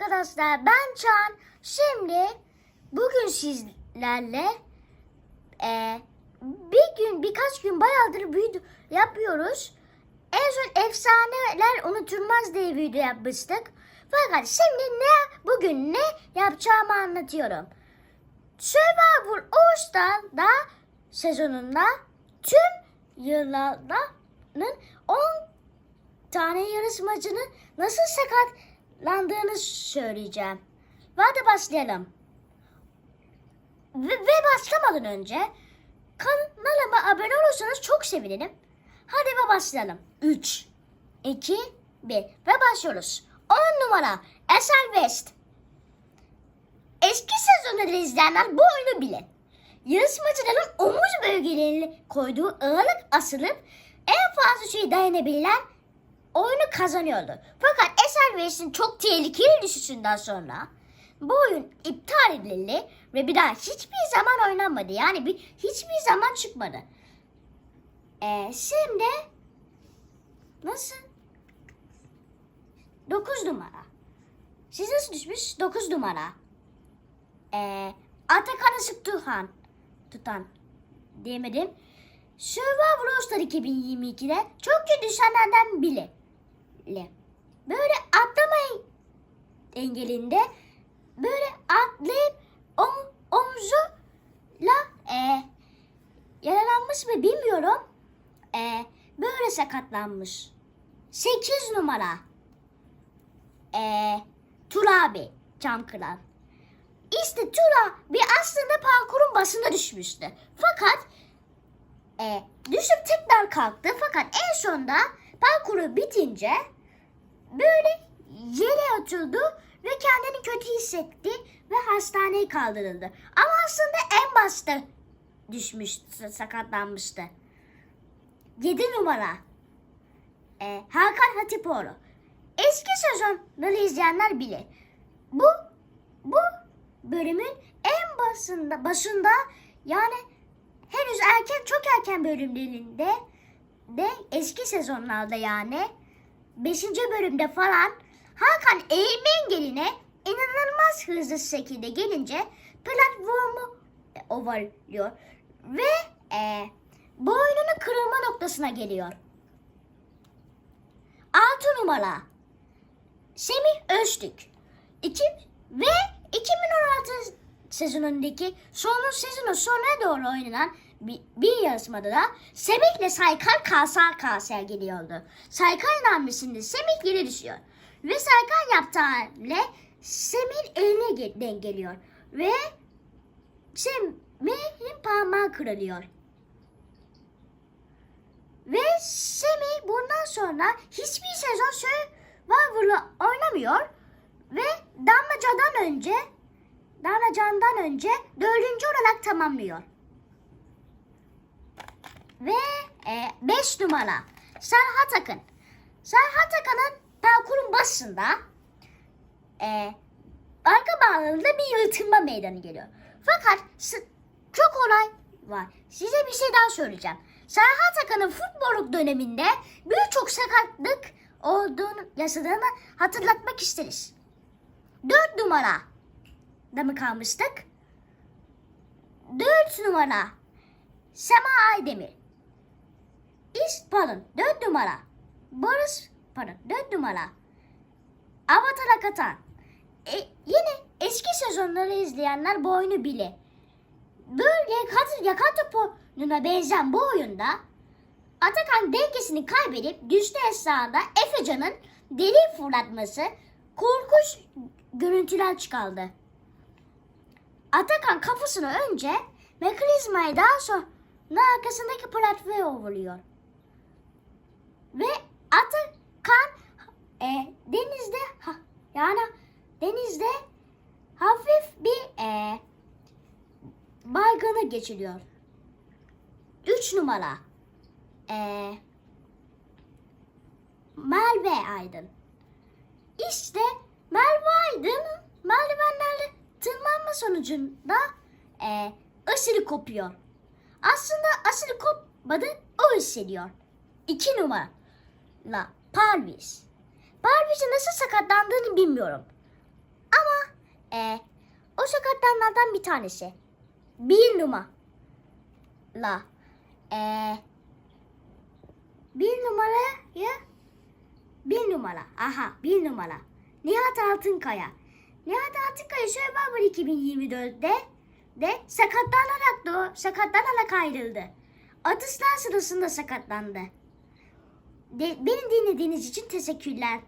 arkadaşlar ben Can. Şimdi bugün sizlerle e, bir gün birkaç gün bayağıdır video yapıyoruz. En son efsaneler unutulmaz diye video yapmıştık. Fakat şimdi ne bugün ne yapacağımı anlatıyorum. Survivor All Star'da sezonunda tüm yıllarının 10 tane yarışmacının nasıl sakatlandığını söyleyeceğim. Hadi başlayalım. Ve, ve başlamadan önce kanalıma abone olursanız çok sevinirim. Hadi ve başlayalım. 3, 2, 1 ve başlıyoruz. 10 numara Eser West. Eski sezonları izleyenler bu oyunu bilir. Yarışmacıların omuz bölgelerine koyduğu ağırlık asılıp en fazla şeyi dayanabilen oyunu kazanıyordu. Fakat Eser West'in çok tehlikeli düşüşünden sonra bu oyun iptal edildi ve bir daha hiçbir zaman oynanmadı. Yani bir hiçbir zaman çıkmadı. Ee, şimdi nasıl? 9 numara. Siz nasıl düşmüş? 9 numara. Ee, Atakan Işık Tuhan. Tutan. Diyemedim. Survivor Star 2022'de çok kötü düşenlerden biri. Le. Böyle atlama engelinde böyle atlayıp om, omzuyla e, yaralanmış mı bilmiyorum. E, böyle sakatlanmış. 8 numara. E, Turabi Cam Kıran. İşte Tura bir aslında parkurun başında düşmüştü. Fakat e, düşüp tekrar kalktı. Fakat en sonunda parkuru bitince böyle yere oturdu ve kendini kötü hissetti ve hastaneye kaldırıldı. Ama aslında en başta düşmüştü, sakatlanmıştı. 7 numara e, Hakan Hatipoğlu. Eski sezonları izleyenler bilir. Bu bu bölümün en başında başında yani henüz erken çok erken bölümlerinde de eski sezonlarda yani 5. bölümde falan Hakan eğilme engeline inanılmaz hızlı şekilde gelince platformu ovalıyor ve e, boynunun kırılma noktasına geliyor. 6 numara Semih Öztürk. İki, ve 2016 sezonundaki son sezonun sonuna doğru oynanan bir, bir yarışmada da Semih ile Saykar kasa kasaya geliyordu. Saykar hamlesinde Semih yere düşüyor. Ve Saykar yaptığı hamle Semih'in eline ge- dengeliyor. Ve Semih'in parmağı kırılıyor. Ve Semih bundan sonra hiçbir sezon Survivor'la oynamıyor ve Damlaca'dan önce Damlaca'dan önce dördüncü olarak tamamlıyor. Ve 5 numara Serhat Akın. Serhat Akın'ın parkurun başında e, arka bağlarında bir yırtılma meydana geliyor. Fakat çok olay var. Size bir şey daha söyleyeceğim. Serhat Akın'ın futboluk döneminde birçok sakatlık olduğunu yaşadığını hatırlatmak isteriz. 4 numara da mı kalmıştık? 4 numara Sema Aydemir. İst pardon 4 numara Barış pardon 4 numara Avatar Akatan. E, yine eski sezonları izleyenler bu oyunu bile. Böyle yakan, yakan topuna benzeyen bu oyunda Atakan dengesini kaybedip düştü esnasında Efecan'ın deli fırlatması korkunç görüntüler çıkardı. Atakan kafasını önce mekanizmayı daha sonra arkasındaki platforma vuruyor. Ve Atakan e, denizde ha, yani denizde hafif bir e, baygını geçiriyor. 3 numara e, Merve Aydın. İşte Merve Aydın merdivenlerle tırmanma sonucunda e, aşırı kopuyor. Aslında aşırı kopmadı o hissediyor. İki numara Parvis. Parvis'in nasıl sakatlandığını bilmiyorum. E, o sakatlananlardan bir tanesi. Bir numara. E, bir numaraya bir numara. Aha bir numara. Nihat Altınkaya. Nihat Altınkaya Survivor 2024'de de sakatlanarak da sakatlanarak ayrıldı. Atışlar sırasında sakatlandı. De, beni dinlediğiniz için teşekkürler.